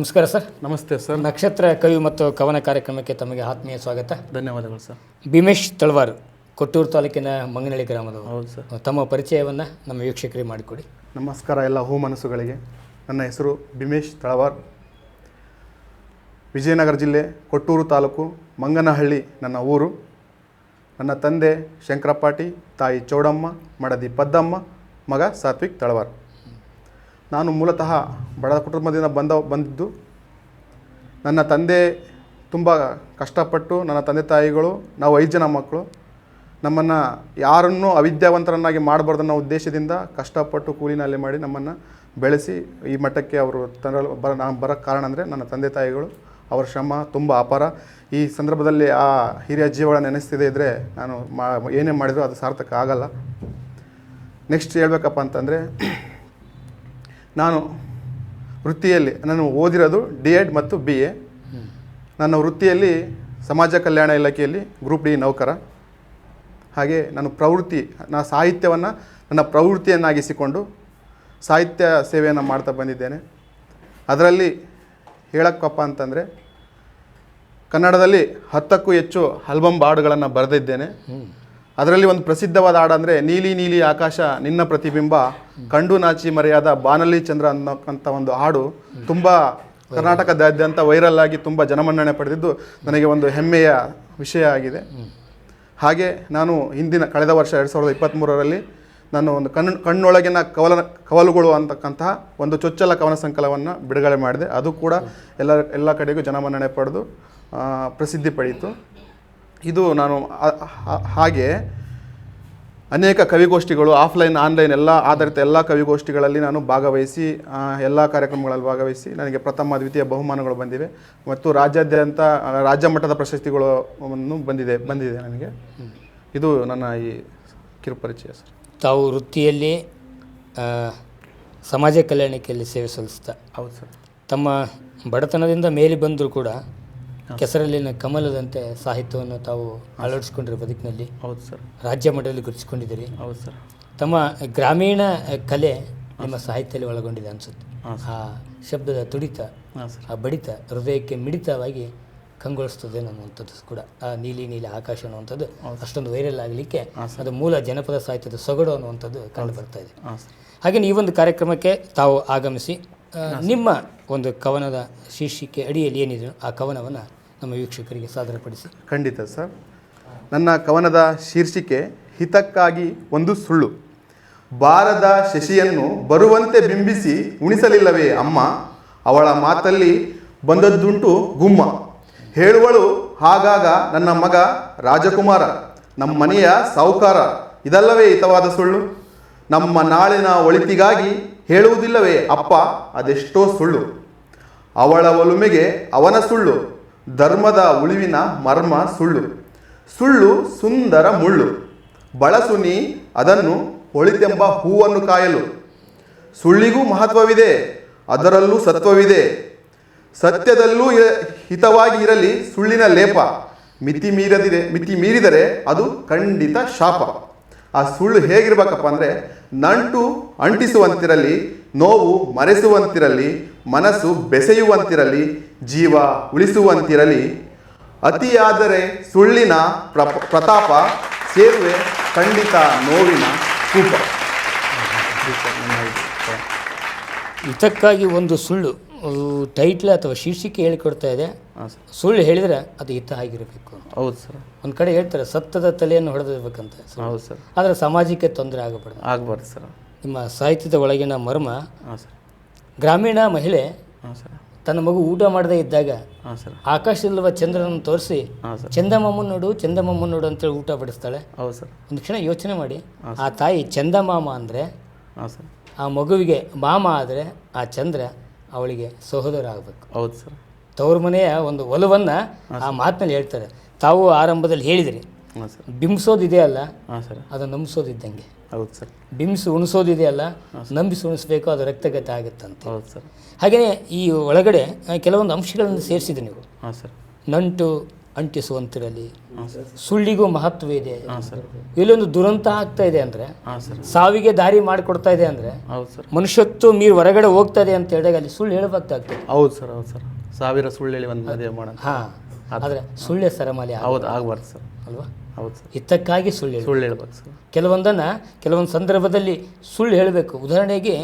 ನಮಸ್ಕಾರ ಸರ್. ನಮಸ್ತೆ ಸರ್. ನಕ್ಷತ್ರ ಕವಿ ಮತ್ತು ಕವನ ಕಾರ್ಯಕ್ರಮಕ್ಕೆ ತಮಗೆ ಆತ್ಮೀಯ ಸ್ವಾಗತ. ಧನ್ಯವಾದಗಳು ಸರ್. ಭೀಮೇಶ್ ತಳವಾರ್ ಕೊಟ್ಟೂರು ತಾಲೂಕಿನ ಮಂಗನಹಳ್ಳಿ ಗ್ರಾಮದ ಹೌದು ಸರ್. ತಮ್ಮ ಪರಿಚಯವನ್ನು ನಮ್ಮ ವೀಕ್ಷಕರಿಗೆ ಮಾಡಿಕೊಡಿ. ನಮಸ್ಕಾರ ಎಲ್ಲ ಹೂ ಮನಸ್ಸುಗಳಿಗೆ ನನ್ನ ಹೆಸರು ಭೀಮೇಶ್ ತಳವಾರ್. ವಿಜಯನಗರ ಜಿಲ್ಲೆ ಕೊಟ್ಟೂರು ತಾಲೂಕು ಮಂಗನಹಳ್ಳಿ ನನ್ನ ಊರು. ನನ್ನ ತಂದೆ ಶಂಕರಪಾಟಿ ತಾಯಿ ಚೌಡಮ್ಮ ಮಡದಿ ಪದ್ದಮ್ಮ ಮಗ ಸಾತ್ವಿಕ್ ತಳವಾರ್. ನಾನು ಮೂಲತಃ ಬಡ ಕುಟುಂಬದಿಂದ ಬಂದ, ಬಂದಿದ್ದು. ನನ್ನ ತಂದೆ ತುಂಬ ಕಷ್ಟಪಟ್ಟು ನನ್ನ ತಂದೆ ತಾಯಿಗಳು, ನಾವು ಐದು ಜನ ಮಕ್ಕಳು. ನಮ್ಮನ್ನು ಯಾರನ್ನೂ ಅವಿದ್ಯಾವಂತರನ್ನಾಗಿ ಮಾಡಬಾರ್ದು ಅನ್ನೋ ಉದ್ದೇಶದಿಂದ ಕಷ್ಟಪಟ್ಟು ಕೂಲಿನಲ್ಲಿ ಮಾಡಿ ನಮ್ಮನ್ನು ಬೆಳೆಸಿ ಈ ಮಟ್ಟಕ್ಕೆ ಅವರು ತರಲು ಬರ ನಾನು ಬರೋಕ್ಕೆ ಕಾರಣ ಅಂದರೆ ನನ್ನ ತಂದೆ ತಾಯಿಗಳು. ಅವರ ಶ್ರಮ ತುಂಬ ಅಪಾರ. ಈ ಸಂದರ್ಭದಲ್ಲಿ ಆ ಹಿರಿಯ ಜೀವನ ನೆನೆಸ್ತಿದೆ ಇದ್ದರೆ ನಾನು ಮಾ, ಏನೇ ಮಾಡಿದರೂ ಅದು ಸಾರ್ಥಕ ಆಗಲ್ಲ. ನೆಕ್ಸ್ಟ್ ಹೇಳ್ಬೇಕಪ್ಪ ಅಂತಂದರೆ ನಾನು ವೃತ್ತಿಯಲ್ಲಿ ನಾನು ಓದಿರೋದು ಡಿ ಎಡ್ ಮತ್ತು ಬಿ ಎ. ನನ್ನ ವೃತ್ತಿಯಲ್ಲಿ ಸಮಾಜ ಕಲ್ಯಾಣ ಇಲಾಖೆಯಲ್ಲಿ ಗ್ರೂಪ್ ಡಿ ನೌಕರ. ಹಾಗೆ ನಾನು ಪ್ರವೃತ್ತಿ, ನಾ ಸಾಹಿತ್ಯವನ್ನು ನನ್ನ ಪ್ರವೃತ್ತಿಯನ್ನಾಗಿಸಿಕೊಂಡು ಸಾಹಿತ್ಯ ಸೇವೆಯನ್ನು ಮಾಡ್ತಾ ಬಂದಿದ್ದೇನೆ. ಅದರಲ್ಲಿ ಹೇಳಕ್ಕಪ್ಪ ಅಂತಂದರೆ, ಕನ್ನಡದಲ್ಲಿ ಹತ್ತಕ್ಕೂ ಹೆಚ್ಚು ಆಲ್ಬಮ್ ಹಾಡುಗಳನ್ನು ಬರೆದಿದ್ದೇನೆ. ಅದರಲ್ಲಿ ಒಂದು ಪ್ರಸಿದ್ಧವಾದ ಹಾಡು ಅಂದರೆ, ನೀಲಿ ನೀಲಿ ಆಕಾಶ, ನಿನ್ನ ಪ್ರತಿಬಿಂಬ, ಕಂಡು ನಾಚಿ ಮರೆಯಾದ ಬಾನಲಿ ಚಂದ್ರ ಅನ್ನೋಕ್ಕಂಥ ಒಂದು ಹಾಡು ತುಂಬ ಕರ್ನಾಟಕದಾದ್ಯಂತ ವೈರಲ್ ಆಗಿ ತುಂಬ ಜನಮನ್ನಣೆ ಪಡೆದಿದ್ದು ನನಗೆ ಒಂದು ಹೆಮ್ಮೆಯ ವಿಷಯ ಆಗಿದೆ. ಹಾಗೆ ನಾನು ಹಿಂದಿನ ಕಳೆದ ವರ್ಷ ಎರಡು ಸಾವಿರದ ಇಪ್ಪತ್ತ್ಮೂರರಲ್ಲಿ ನಾನು ಒಂದು ಕಣ್ಣು, ಕಣ್ಣೊಳಗಿನ ಕವಲ, ಕವಲುಗಳು ಅಂತಕ್ಕಂತಹ ಒಂದು ಚೊಚ್ಚಲ ಕವನ ಸಂಕಲವನ್ನು ಬಿಡುಗಡೆ ಮಾಡಿದೆ. ಅದು ಕೂಡ ಎಲ್ಲ ಎಲ್ಲ ಕಡೆಗೂ ಜನಮನ್ನಣೆ ಪಡೆದು ಪ್ರಸಿದ್ಧಿ ಪಡೀತು ಇದು ನಾನು ಹಾಗೆ ಅನೇಕ ಕವಿಗೋಷ್ಠಿಗಳು ಆಫ್ಲೈನ್ ಆನ್ಲೈನ್ ಎಲ್ಲ ಆಧಾರಿತ ಎಲ್ಲ ಕವಿಗೋಷ್ಠಿಗಳಲ್ಲಿ ನಾನು ಭಾಗವಹಿಸಿ ಎಲ್ಲ ಕಾರ್ಯಕ್ರಮಗಳಲ್ಲಿ ಭಾಗವಹಿಸಿ ನನಗೆ ಪ್ರಥಮ ದ್ವಿತೀಯ ಬಹುಮಾನಗಳು ಬಂದಿವೆ. ಮತ್ತು ರಾಜ್ಯಾದ್ಯಂತ ರಾಜ್ಯ ಮಟ್ಟದ ಪ್ರಶಸ್ತಿಗಳನ್ನು ಬಂದಿದೆ ಬಂದಿದೆ ನನಗೆ. ಇದು ನನ್ನ ಈ ಕಿರುಪರಿಚಯ ಸರ್. ತಾವು ವೃತ್ತಿಯಲ್ಲಿ ಸಮಾಜ ಕಲ್ಯಾಣಕ್ಕೆ ಸೇವೆ ಸಲ್ಲಿಸ್ತಾ ಹೌದು ಸರ್. ತಮ್ಮ ಬಡತನದಿಂದ ಮೇಲೆ ಬಂದರೂ ಕೂಡ ಕೆಸರಲ್ಲಿನ ಕಮಲದಂತೆ ಸಾಹಿತ್ಯವನ್ನು ತಾವು ಅಳವಡಿಸ್ಕೊಂಡಿರೋ ಬದುಕಿನಲ್ಲಿ ಹೌದು ಸರ್. ರಾಜ್ಯ ಮಟ್ಟದಲ್ಲಿ ಗುರುತಿಸ್ಕೊಂಡಿದ್ದೀರಿ. ಹೌದು ಸರ್. ತಮ್ಮ ಗ್ರಾಮೀಣ ಕಲೆ ನಿಮ್ಮ ಸಾಹಿತ್ಯದಲ್ಲಿ ಒಳಗೊಂಡಿದೆ ಅನಿಸುತ್ತೆ. ಆ ಶಬ್ದದ ತುಡಿತ ಆ ಬಡಿತ ಹೃದಯಕ್ಕೆ ಮಿಡಿತವಾಗಿ ಕಂಗೊಳಿಸ್ತದೆ ಅನ್ನುವಂಥದ್ದು ಕೂಡ. ಆ ನೀಲಿ ನೀಲಿ ಆಕಾಶ ಅನ್ನುವಂಥದ್ದು ಅಷ್ಟೊಂದು ವೈರಲ್ ಆಗಲಿಕ್ಕೆ ಅದು ಮೂಲ ಜನಪದ ಸಾಹಿತ್ಯದ ಸೊಗಡು ಅನ್ನುವಂಥದ್ದು ಕಂಡು ಬರ್ತಾ ಇದೆ. ಹಾಂ ಹಾಗೆ ಈ ಒಂದು ಕಾರ್ಯಕ್ರಮಕ್ಕೆ ತಾವು ಆಗಮಿಸಿ ನಿಮ್ಮ ಒಂದು ಕವನದ ಶೀರ್ಷಿಕೆ ಅಡಿಯಲ್ಲಿ ಏನಿದೆ ಆ ಕವನವನ್ನು ನಮ್ಮ ವೀಕ್ಷಕರಿಗೆ ಸಾದರಪಡಿಸಿ. ಖಂಡಿತ ಸರ್. ನನ್ನ ಕವನದ ಶೀರ್ಷಿಕೆ, ಹಿತಕ್ಕಾಗಿ ಒಂದು ಸುಳ್ಳು. ಬಾರದ ಶಶಿಯನ್ನು ಬರುವಂತೆ ಬಿಂಬಿಸಿ ಉಣಿಸಲಿಲ್ಲವೇ ಅಮ್ಮ? ಅವಳ ಮಾತಲ್ಲಿ ಬಂದದ್ದುಂಟು ಗುಮ್ಮ. ಹೇಳುವಳು ಹಾಗಾಗ ನನ್ನ ಮಗ ರಾಜಕುಮಾರ, ನಮ್ಮ ಮನೆಯ ಸಾಹುಕಾರ. ಇದಲ್ಲವೇ ಹಿತವಾದ ಸುಳ್ಳು? ನಮ್ಮ ನಾಳಿನ ಒಳಿತಿಗಾಗಿ ಹೇಳುವುದಿಲ್ಲವೇ ಅಪ್ಪ? ಅದೆಷ್ಟೋ ಸುಳ್ಳು. ಅವಳ ಒಲುಮೆಗೆ ಅವನ ಸುಳ್ಳು. ಧರ್ಮದ ಉಳಿವಿನ ಮರ್ಮ ಸುಳ್ಳು. ಸುಳ್ಳು ಸುಂದರ ಮುಳ್ಳು. ಬಳಸುನಿ ಅದನ್ನು ಒಳಿತೆಂಬ ಹೂವನ್ನು ಕಾಯಲು. ಸುಳ್ಳಿಗೂ ಮಹತ್ವವಿದೆ, ಅದರಲ್ಲೂ ಸತ್ವವಿದೆ. ಸತ್ಯದಲ್ಲೂ ಹಿತವಾಗಿ ಇರಲಿ ಸುಳ್ಳಿನ ಲೇಪ. ಮಿತಿ ಮೀರದಿದೆ, ಮಿತಿ ಮೀರಿದರೆ ಅದು ಖಂಡಿತ ಶಾಪ. ಆ ಸುಳ್ಳು ಹೇಗಿರ್ಬೇಕಪ್ಪ ಅಂದರೆ, ನಂಟು ಅಂಟಿಸುವಂತಿರಲಿ, ನೋವು ಮರೆಸುವಂತಿರಲಿ ಮನಸ್ಸು ಬೆಸೆಯುವಂತಿರಲಿ ಜೀವ ಉಳಿಸುವಂತಿರಲಿ. ಅತಿಯಾದರೆ ಸುಳ್ಳಿನ ಪ್ರಪ ಪ್ರತಾಪ ಸೇರುವೆ ಖಂಡಿತ ನೋವಿನ ಕೂಪ. ಹಿತಕ್ಕಾಗಿ ಒಂದು ಸುಳ್ಳು ಟೈಟ್ಲ್ ಅಥವಾ ಶೀರ್ಷಿಕೆ ಹೇಳಿಕೊಡ್ತಾ ಇದೆ. ಸುಳ್ಳು ಹೇಳಿದರೆ ಅದು ಹಿತ ಆಗಿರಬೇಕು. ಹೌದು ಸರ್. ಒಂದು ಕಡೆ ಹೇಳ್ತಾರೆ ಸತ್ತದ ತಲೆಯನ್ನು ಹೊಡೆದಿರ್ಬೇಕಂತ ಹೌದು ಸರ್. ಆದರೆ ಸಮಾಜಕ್ಕೆ ತೊಂದರೆ ಆಗಬಾರ್ದು. ಆಗಬಾರ್ದು ಸರ್. ನಿಮ್ಮ ಸಾಹಿತ್ಯದ ಒಳಗಿನ ಮರ್ಮ ಹಾಂ ಸರ್. ಗ್ರಾಮೀಣ ಮಹಿಳೆ ತನ್ನ ಮಗು ಊಟ ಮಾಡದೇ ಇದ್ದಾಗ ಆಕಾಶದಲ್ಲಿರುವ ಚಂದ್ರನನ್ನು ತೋರಿಸಿ ಚಂದಮಾಮನ್ ನೋಡು ಚಂದಮಾಮನ್ ನೋಡು ಅಂತೇಳಿ ಊಟ ಬಡಿಸ್ತಾಳೆ. ಹೌದು ಸರ್. ಒಂದು ಕ್ಷಣ ಯೋಚನೆ ಮಾಡಿ ಆ ತಾಯಿ ಚಂದಮಾಮ ಅಂದರೆ ಆ ಮಗುವಿಗೆ ಮಾಮ ಆದರೆ ಆ ಚಂದ್ರ ಅವಳಿಗೆ ಸಹೋದರ ಆಗಬೇಕು ಹೌದು ಸರ್. ತವ್ರ ಮನೆಯ ಒಂದು ಒಲವನ್ನು ಆ ಮಾತಿನಲ್ಲಿ ಹೇಳ್ತಾರೆ. ತಾವು ಆರಂಭದಲ್ಲಿ ಹೇಳಿದಿರಿ ಬಿಂಬಿಸೋದಿದೆಯಲ್ಲ ಹಾಂ ಸರ್. ಅದು ನಂಬಿಸೋದಿದ್ದಂಗೆ. ಹೌದು ಸರ್. ಬಿಂಬಿಸಿ ಉಣಿಸೋದಿದೆಯಲ್ಲ ನಂಬಿಸಿ ಉಣಿಸ್ಬೇಕು ಅದು ರಕ್ತಗತ ಆಗುತ್ತಂತೆ. ಹೌದು ಸರ್. ಹಾಗೆಯೇ ಈ ಒಳಗಡೆ ಕೆಲವೊಂದು ಅಂಶಗಳನ್ನು ಸೇರಿಸಿದೆ ನೀವು. ಹಾಂ ಸರ್. ನಂಟು ಅಂಟಿಸುವಂತಿರಲಿ ಸುಳ್ಳಿಗೂ ಮಹತ್ವ ಇದೆ. ಇಲ್ಲೊಂದು ದುರಂತ ಆಗ್ತಾ ಇದೆ ಅಂದರೆ ಸಾವಿಗೆ ದಾರಿ ಮಾಡಿಕೊಡ್ತಾ ಇದೆ ಅಂದರೆ ಹೌದು ಸರ್. ಮನುಷ್ಯತ್ವ ಮೀರ್ ಹೊರಗಡೆ ಹೋಗ್ತಾ ಇದೆ ಅಂತ ಹೇಳಿದಾಗ ಅಲ್ಲಿ ಸುಳ್ಳು ಹೇಳ್ಬೇಕಾಗ್ತದೆ. ಹೌದು ಸರ್ ಹೌದು ಸರ್. ಸಾವಿರ ಸುಳ್ಳು ಹೇಳಿ ಒಂದು ಮದುವೆ ಮಾಡೋಣ. ಹಾಂ. ಆದರೆ ಸುಳ್ಳೆ ಸರಮಾಲೆ ಹೌದು ಆಗ್ಬಾರ್ದು ಸರ್. ಅಲ್ವಾ? ಹೌದು ಸರ್. ಹಿತಕ್ಕಾಗಿ ಸುಳ್ಳು ಹೇಳಿ ಸುಳ್ಳು ಹೇಳ್ಬೇಕು ಸರ್. ಕೆಲವೊಂದನ್ನು ಕೆಲವೊಂದು ಸಂದರ್ಭದಲ್ಲಿ ಸುಳ್ಳು ಹೇಳಬೇಕು. ಉದಾಹರಣೆಗೆ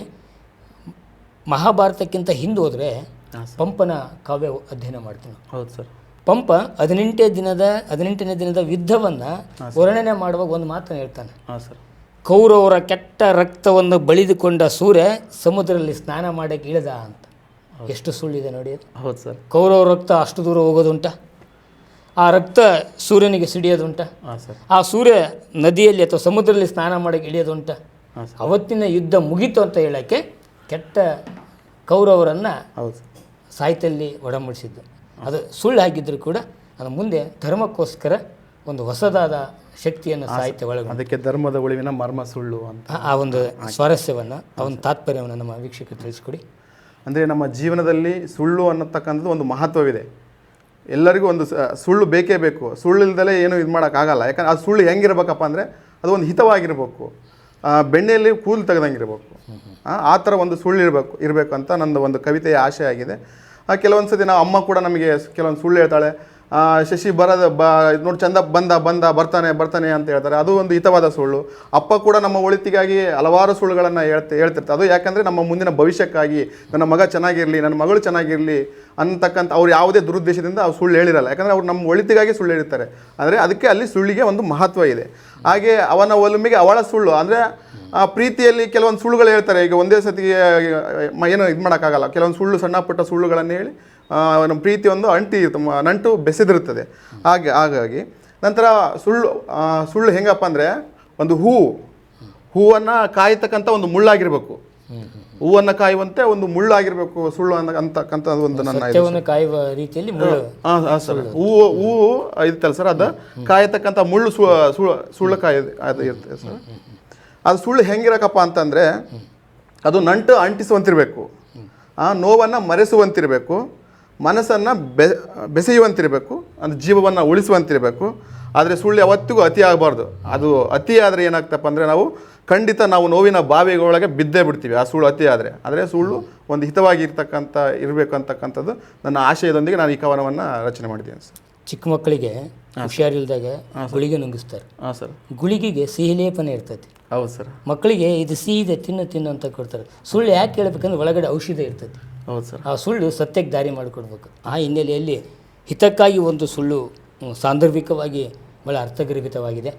ಮಹಾಭಾರತಕ್ಕಿಂತ ಹಿಂದೆ ಹೋದರೆ ಪಂಪನ ಕಾವ್ಯ ಅಧ್ಯಯನ ಮಾಡ್ತೀನಿ ಹೌದು ಸರ್. ಪಂಪ ಹದಿನೆಂಟೇ ದಿನದ ಹದಿನೆಂಟನೇ ದಿನದ ಯುದ್ಧವನ್ನು ವರ್ಣನೆ ಮಾಡುವಾಗ ಒಂದು ಮಾತನ್ನು ಹೇಳ್ತಾನೆ. ಹಾಂ ಸರ್. ಕೌರವರ ಕೆಟ್ಟ ರಕ್ತವನ್ನು ಬಳಿದುಕೊಂಡ ಸೂರ್ಯ ಸಮುದ್ರದಲ್ಲಿ ಸ್ನಾನ ಮಾಡಕ್ಕೆ ಇಳಿದ ಅಂತ. ಎಷ್ಟು ಸುಳ್ಳಿದೆ ನೋಡಿ ಹೌದು ಸರ್. ಕೌರವ ರಕ್ತ ಅಷ್ಟು ದೂರ ಹೋಗೋದುಂಟ? ಆ ರಕ್ತ ಸೂರ್ಯನಿಗೆ ಸಿಡಿಯೋದುಂಟ. ಆ ಸೂರ್ಯ ನದಿಯಲ್ಲಿ ಅಥವಾ ಸಮುದ್ರದಲ್ಲಿ ಸ್ನಾನ ಮಾಡಕ್ಕೆ ಇಳಿಯೋದುಂಟ. ಅವತ್ತಿನ ಯುದ್ಧ ಮುಗೀತು ಅಂತ ಹೇಳೋಕ್ಕೆ ಕೆಟ್ಟ ಕೌರವರನ್ನು ಸಾಹಿತ್ಯದಲ್ಲಿ ಒಡಂಬಡಿಸಿದ್ದು. ಅದು ಸುಳ್ಳು ಆಗಿದ್ದರೂ ಕೂಡ ಅದು ಮುಂದೆ ಧರ್ಮಕ್ಕೋಸ್ಕರ ಒಂದು ಹೊಸದಾದ ಶಕ್ತಿಯನ್ನು ಸಾಹಿತ್ಯ ಒಳಗೊಂಡು ಅದಕ್ಕೆ ಧರ್ಮದ ಉಳಿವಿನ ಮರ್ಮ ಸುಳ್ಳು ಅಂತ. ಆ- ಆ ಒಂದು ಸ್ವಾರಸ್ಯವನ್ನು ಆ ಒಂದು ತಾತ್ಪರ್ಯವನ್ನು ನಮ್ಮ ವೀಕ್ಷಕರು ತಿಳಿಸ್ಕೊಡಿ. ಅಂದರೆ ನಮ್ಮ ಜೀವನದಲ್ಲಿ ಸುಳ್ಳು ಅನ್ನತಕ್ಕಂಥದ್ದು ಒಂದು ಮಹತ್ವವಿದೆ. ಎಲ್ಲರಿಗೂ ಒಂದು ಸುಳ್ಳು ಬೇಕೇ ಬೇಕು. ಸುಳ್ಳು ಇಲ್ದಲೇ ಏನು ಇದು ಮಾಡೋಕ್ಕಾಗಲ್ಲ. ಯಾಕಂದ್ರೆ ಆ ಸುಳ್ಳು ಹೆಂಗಿರ್ಬೇಕಪ್ಪ ಅಂದರೆ ಅದು ಒಂದು ಹಿತವಾಗಿರ್ಬೇಕು. ಬೆಣ್ಣೆಯಲ್ಲಿ ಕೂಲ್ ತೆಗೆದಂಗಿರ್ಬೇಕು. ಆ, ಆ ಥರ ಒಂದು ಸುಳ್ಳು ಇರಬೇಕು ಇರಬೇಕು ಅಂತ ನನ್ನ ಒಂದು ಕವಿತೆಯ ಆಶೆ ಆಗಿದೆ ಕೆಲವೊಂದು ಸತಿ ನಾವು ಅಮ್ಮ ಕೂಡ ನಮಗೆ ಕೆಲವೊಂದು ಸುಳ್ಳು ಹೇಳ್ತಾಳೆ. ಶಶಿ ಬರದ ಬ ನೋಡಿ ಚಂದ ಬಂದ ಬಂದ, ಬರ್ತಾನೆ ಬರ್ತಾನೆ ಅಂತ ಹೇಳ್ತಾರೆ. ಅದು ಒಂದು ಹಿತವಾದ ಸುಳ್ಳು. ಅಪ್ಪ ಕೂಡ ನಮ್ಮ ಒಳಿತಿಗಾಗಿ ಹಲವಾರು ಸುಳ್ಳುಗಳನ್ನು ಹೇಳ್ತಾ, ಹೇಳ್ತಿರ್ತಾರೆ. ಅದು ಯಾಕಂದರೆ ನಮ್ಮ ಮುಂದಿನ ಭವಿಷ್ಯಕ್ಕಾಗಿ ನನ್ನ ಮಗ ಚೆನ್ನಾಗಿರಲಿ, ನನ್ನ ಮಗಳು ಚೆನ್ನಾಗಿರಲಿ ಅಂತಕ್ಕಂಥ ಅವ್ರು ಯಾವುದೇ ದುರುದ್ದೇಶದಿಂದ ಅವ್ರು ಸುಳ್ಳು ಹೇಳಿರಲ್ಲ. ಯಾಕಂದರೆ ಅವ್ರು ನಮ್ಮ ಒಳಿತಿಗಾಗಿ ಸುಳ್ಳು ಹೇಳಿರ್ತಾರೆ. ಅಂದರೆ ಅದಕ್ಕೆ ಅಲ್ಲಿ ಸುಳ್ಳಿಗೆ ಒಂದು ಮಹತ್ವ ಇದೆ. ಹಾಗೆ ಅವನ ಒಲುಮೆಗೆ ಅವಳ ಸುಳ್ಳು. ಅಂದರೆ, ಆ, ಪ್ರೀತಿಯಲ್ಲಿ ಕೆಲವೊಂದು ಸುಳ್ಳುಗಳು ಹೇಳ್ತಾರೆ. ಈಗ ಒಂದೇ ಸತಿಗೆ ಏನು ಇದು ಮಾಡೋಕ್ಕಾಗಲ್ಲ. ಕೆಲವೊಂದು ಸುಳ್ಳು ಸಣ್ಣ ಪುಟ್ಟ ಸುಳ್ಳುಗಳನ್ನು ಹೇಳಿ ನಮ್ಮ ಪ್ರೀತಿ ಒಂದು ಅಂಟಿ ತುಂಬ ನಂಟು ಬೆಸೆದಿರುತ್ತದೆ. ಹಾಗೆ ಹಾಗಾಗಿ ನಂತರ ಸುಳ್ಳು ಸುಳ್ಳು ಹೆಂಗಪ್ಪ ಅಂದರೆ ಒಂದು ಹೂವು ಹೂವನ್ನು ಕಾಯತಕ್ಕಂಥ ಒಂದು ಮುಳ್ಳಾಗಿರಬೇಕು. ಹೂವನ್ನು ಕಾಯುವಂತೆ ಒಂದು ಮುಳ್ಳಾಗಿರಬೇಕು ಸುಳ್ಳು ಅಂತಕ್ಕಂಥ ಒಂದು ನನ್ನ ಕಾಯುವ ರೀತಿಯಲ್ಲಿ ಹಾಂ ಹಾಂ ಸರ್. ಹೂವು ಹೂವು ಇರ್ತಲ್ಲ ಸರ್ ಅದು. ಕಾಯತಕ್ಕಂಥ ಮುಳ್ಳು ಸು ಸುಳ್ಳು ಸುಳ್ಳು ಕಾಯ ಅದು ಇರ್ತದೆ ಸರ್. ಅದು ಸುಳ್ಳು ಹೆಂಗಿರಕಪ್ಪ ಅಂತಂದರೆ ಅದು ನಂಟು ಅಂಟಿಸುವಂತಿರಬೇಕು. ಆ ನೋವನ್ನು ಮರೆಸುವಂತಿರಬೇಕು. ಮನಸ್ಸನ್ನು ಬೆ ಬೆಸೆಯುವಂತಿರಬೇಕು ಅಂದರೆ ಜೀವವನ್ನು ಉಳಿಸುವಂತಿರಬೇಕು. ಆದರೆ ಸುಳ್ಳು ಯಾವತ್ತಿಗೂ ಅತಿ ಆಗಬಾರ್ದು. ಅದು ಅತಿ ಆದರೆ ಏನಾಗ್ತಪ್ಪ ಅಂದರೆ ನಾವು ಖಂಡಿತ ನಾವು ನೋವಿನ ಬಾವಿಗಳೊಳಗೆ ಬಿದ್ದೇ ಬಿಡ್ತೀವಿ. ಆ ಸುಳ್ಳು ಅತಿ ಆದರೆ. ಆದರೆ ಸುಳ್ಳು ಒಂದು ಹಿತವಾಗಿರ್ತಕ್ಕಂಥ ಇರಬೇಕು ಅಂತಕ್ಕಂಥದ್ದು ನನ್ನ ಆಶಯದೊಂದಿಗೆ ನಾನು ಈ ಕವನವನ್ನು ರಚನೆ ಮಾಡಿದ್ದೀನಿ ಸರ್. ಚಿಕ್ಕ ಮಕ್ಕಳಿಗೆ ಹುಷಾರಿಲ್ದಾಗ ಗುಳಿಗೆ ನುಂಗಿಸ್ತಾರೆ. ಹಾಂ ಸರ್. ಗುಳಿಗೆಗೆ ಸಿಹಿ ಲೇಪನ ಇರ್ತೈತಿ. ಹೌದು ಸರ್. ಮಕ್ಕಳಿಗೆ ಇದು ಸಿಹಿ ಇದೆ ತಿನ್ನು ತಿನ್ನು ಅಂತ ಕೊಡ್ತಾರೆ. ಸುಳ್ಳು ಯಾಕೆ ಹೇಳ್ಬೇಕಂದ್ರೆ ಒಳಗಡೆ ಔಷಧ ಇರ್ತೈತಿ. ಹೌದು ಸರ್. ಆ ಸುಳ್ಳು ಸತ್ಯಕ್ಕೆ ದಾರಿ ಮಾಡಿಕೊಡ್ಬೇಕು. ಆ ಹಿನ್ನೆಲೆಯಲ್ಲಿ ಹಿತಕ್ಕಾಗಿ ಒಂದು ಸುಳ್ಳು ಸಾಂದರ್ಭಿಕವಾಗಿ ಭಾಳ ಅರ್ಥಗರ್ಭಿತವಾಗಿದೆ.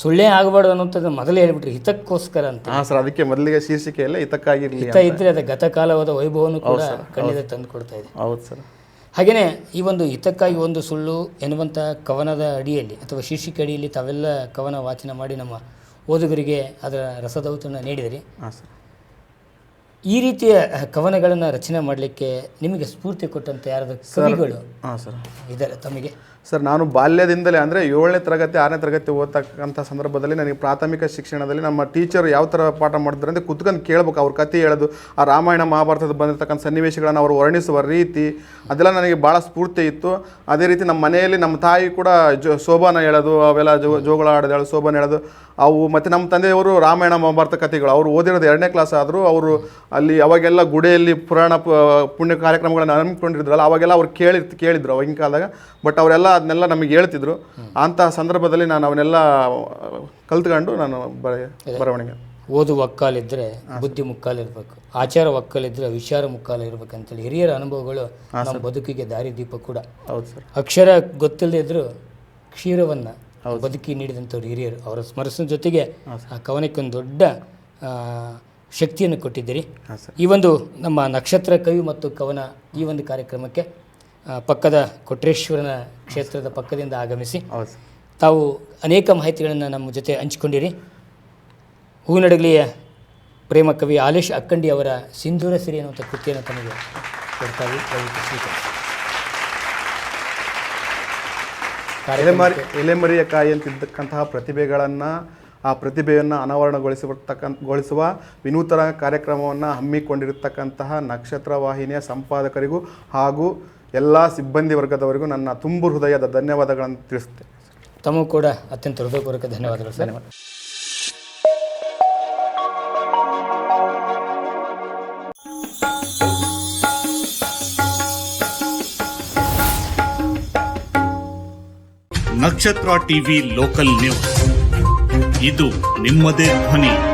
ಸುಳ್ಳೇ ಆಗಬಾರ್ದು ಅನ್ನೋಂಥದ್ದು ಮೊದಲೇ ಹೇಳ್ಬಿಟ್ರಿ ಹಿತಕ್ಕೋಸ್ಕರ ಅಂತ. ಹಾಂ ಸರ್ ಅದಕ್ಕೆ ಮೊದಲಿಗೆ ಶೀರ್ಷಿಕೆಯಲ್ಲೇ ಹಿತಕ್ಕಾಗಿ ಹಿತ ಇದ್ದರೆ ಅದು ಗತಕಾಲವಾದ ವೈಭವವನ್ನು ಕೂಡ ಕಣ್ಣಿಗೆ ತಂದು ಕೊಡ್ತಾ ಇದೆ. ಹೌದು ಸರ್. ಹಾಗೆಯೇ ಈ ಒಂದು ಹಿತಕ್ಕಾಗಿ ಒಂದು ಸುಳ್ಳು ಎನ್ನುವಂಥ ಕವನದ ಅಡಿಯಲ್ಲಿ ಅಥವಾ ಶೀರ್ಷಿಕೆ ಅಡಿಯಲ್ಲಿ ತಾವೆಲ್ಲ ಕವನ ವಾಚನ ಮಾಡಿ ನಮ್ಮ ಓದುಗರಿಗೆ ಅದರ ರಸದೌತನ ನೀಡಿದಿರಿ. ಹಾಂ ಸರ್. ಈ ರೀತಿಯ ಕವನಗಳನ್ನು ರಚನೆ ಮಾಡಲಿಕ್ಕೆ ನಿಮಗೆ ಸ್ಫೂರ್ತಿ ಕೊಟ್ಟಂತ ಯಾರಾದರೂ ಕವಿಗಳು? ಹಾಂ ಸರ್. ಇದ್ದಾರೆ ತಮಗೆ. ಸರ್, ನಾನು ಬಾಲ್ಯದಿಂದಲೇ, ಅಂದರೆ ಏಳನೇ ತರಗತಿ, ಆರನೇ ತರಗತಿ ಓದ್ತಕ್ಕಂಥ ಸಂದರ್ಭದಲ್ಲಿ ನನಗೆ ಪ್ರಾಥಮಿಕ ಶಿಕ್ಷಣದಲ್ಲಿ ನಮ್ಮ ಟೀಚರ್ ಯಾವ ಥರ ಪಾಠ ಮಾಡಿದ್ರು ಅಂದರೆ ಕುತ್ಕೊಂಡು ಕೇಳಬೇಕು, ಅವ್ರ ಕತೆ ಹೇಳೋದು, ಆ ರಾಮಾಯಣ ಮಹಾಭಾರತದ ಬಂದಿರತಕ್ಕಂಥ ಸನ್ನಿವೇಶಗಳನ್ನು ಅವರು ವರ್ಣಿಸುವ ರೀತಿ, ಅದೆಲ್ಲ ನನಗೆ ಭಾಳ ಸ್ಫೂರ್ತಿ ಇತ್ತು. ಅದೇ ರೀತಿ ನಮ್ಮ ಮನೆಯಲ್ಲಿ ನಮ್ಮ ತಾಯಿ ಕೂಡ ಜೋ, ಶೋಭಾನ ಹೇಳೋದು, ಅವೆಲ್ಲ ಜೋ, ಜೋಗಳ ಆಡೋದು ಶೋಭಾನ ಹೇಳೋದು, ಅವು ಮತ್ತು ನಮ್ಮ ತಂದೆಯವರು ರಾಮಾಯಣ ಮಹಾಭಾರತ ಕಥೆಗಳು, ಅವರು ಓದಿರೋದು ಎರಡನೇ ಕ್ಲಾಸ್ ಆದರೂ ಅವರು ಅಲ್ಲಿ ಅವಾಗೆಲ್ಲ ಗುಡಿಯಲ್ಲಿ ಪುರಾಣ ಪುಣ್ಯ ಕಾರ್ಯಕ್ರಮಗಳನ್ನು ಹಮ್ಮಿಕೊಂಡಿದ್ರಲ್ಲ, ಅವಾಗೆಲ್ಲ ಅವ್ರು ಕೇಳಿ ಕೇಳಿದ್ರು ಅವಾಗಿನ ಕಾಲದಾಗ ಬಟ್ ಅವರೆಲ್ಲ ಅದನ್ನೆಲ್ಲ ನಮಗೆ ಹೇಳ್ತಿದ್ರು. ಅಂತಹ ಸಂದರ್ಭದಲ್ಲಿ ನಾನು ಅವನ್ನೆಲ್ಲ ಕಲ್ತ್ಕೊಂಡು ನಾನು ಬರ ಬರವಣಿಗೆ. ಓದು ಒಕ್ಕಾಲಿದ್ರೆ ಬುದ್ಧಿ ಮುಕ್ಕಾಲಿರ್ಬೇಕು ಆಚಾರ ಒಕ್ಕಲಿದ್ದರೆ ವಿಚಾರ ಮುಕ್ಕಾಲಿರ್ಬೇಕಂತೇಳಿ ಹಿರಿಯರ ಅನುಭವಗಳು ನಮ್ಮ ಬದುಕಿಗೆ ದಾರಿದೀಪ ಕೂಡ. ಹೌದು ಸರ್. ಅಕ್ಷರ ಗೊತ್ತಿಲ್ಲದೆ ಇದ್ದರೂ ಕ್ಷೀರವನ್ನು ಬದುಕಿ ನೀಡಿದಂಥವ್ರು ಹಿರಿಯರು. ಅವರ ಸ್ಮರಿಸಿದ ಜೊತೆಗೆ ಆ ಕವನಕ್ಕೆ ಒಂದು ದೊಡ್ಡ ಶಕ್ತಿಯನ್ನು ಕೊಟ್ಟಿದ್ದೀರಿ. ಈ ಒಂದು ನಮ್ಮ ನಕ್ಷತ್ರ ಕವಿ ಮತ್ತು ಕವನ ಈ ಒಂದು ಕಾರ್ಯಕ್ರಮಕ್ಕೆ ಪಕ್ಕದ ಕೊಟ್ರೇಶ್ವರನ ಕ್ಷೇತ್ರದ ಪಕ್ಕದಿಂದ ಆಗಮಿಸಿ ತಾವು ಅನೇಕ ಮಾಹಿತಿಗಳನ್ನು ನಮ್ಮ ಜೊತೆ ಹಂಚಿಕೊಂಡಿರಿ. ಹೂನಡಗಲಿಯ ಪ್ರೇಮ ಕವಿ ಆಲೇಶ್ ಅಕ್ಕಂಡಿ ಅವರ ಸಿಂಧೂರ ಸಿರಿ ಅನ್ನುವಂಥ ಕೃತಿಯನ್ನು ತಮಗೆ ಸ್ವೀಕರಿಸಿ. ಎಲೆಮರಿ ಎಲೆಮರಿಯ ಕಾಯಿ ಪ್ರತಿಭೆಗಳನ್ನು ಆ ಪ್ರತಿಭೆಯನ್ನು ಅನಾವರಣಗೊಳಿಸಿರ್ತಕ್ಕಂಥ ಗೊಳಿಸುವ ವಿನೂತನ ಕಾರ್ಯಕ್ರಮವನ್ನು ಹಮ್ಮಿಕೊಂಡಿರತಕ್ಕಂತಹ ನಕ್ಷತ್ರ ವಾಹಿನಿಯ ಸಂಪಾದಕರಿಗೂ ಹಾಗೂ ಎಲ್ಲ ಸಿಬ್ಬಂದಿ ವರ್ಗದವರಿಗೂ ನನ್ನ ತುಂಬು ಹೃದಯದ ಧನ್ಯವಾದಗಳನ್ನು ತಿಳಿಸುತ್ತೆ ತಮಗೂ ಕೂಡ ಅತ್ಯಂತ ಹೃದಯಪೂರ್ವಕ ಧನ್ಯವಾದಗಳು ಸರ್ ನಕ್ಷತ್ರ ಟಿವಿ ಲೋಕಲ್ ನ್ಯೂಸ್. ಇದು ನಿಮ್ಮದೇ ಧ್ವನಿ.